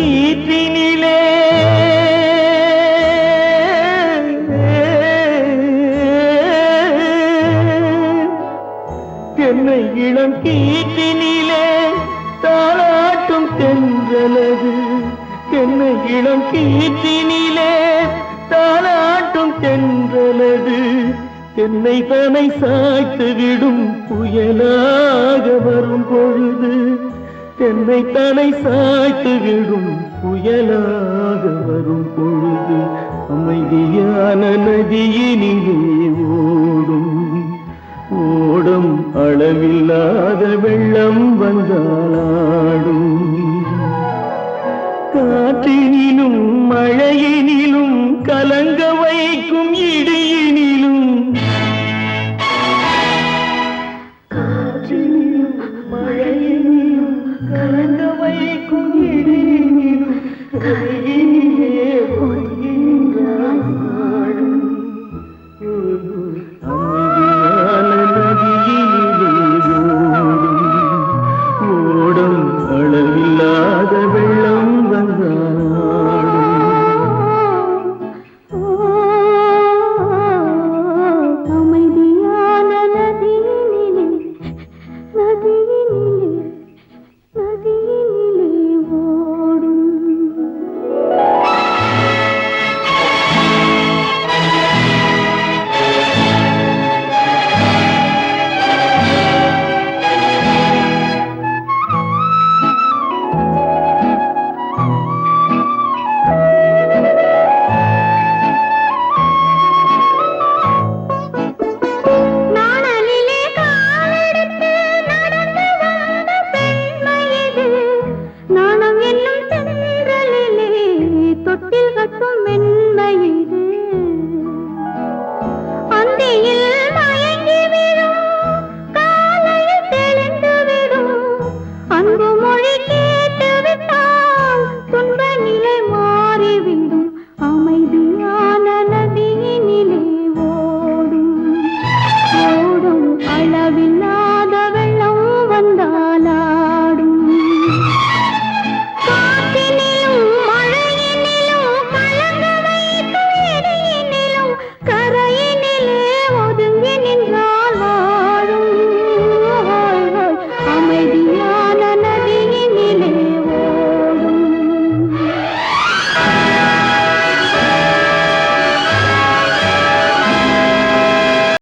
இளம் தென்னை இளம் கீற்றினிலே தாளாட்டும் தென்றலது. தென்னை இளம் கீற்றினிலே தாளாட்டும் தென்றலது. தென்னை தனை சாய்த்து விடும் புயலாக வரும் பொழுது தென்னை தலை சாய்த்து விழும் புயலாக வரும் பொழுது அமைதியான நதியினிலே ஓடும். ஓடும் அளவில்லாத வெள்ளம் வந்தாளாடும் காற்றினும் மழையில் Calando away மொழி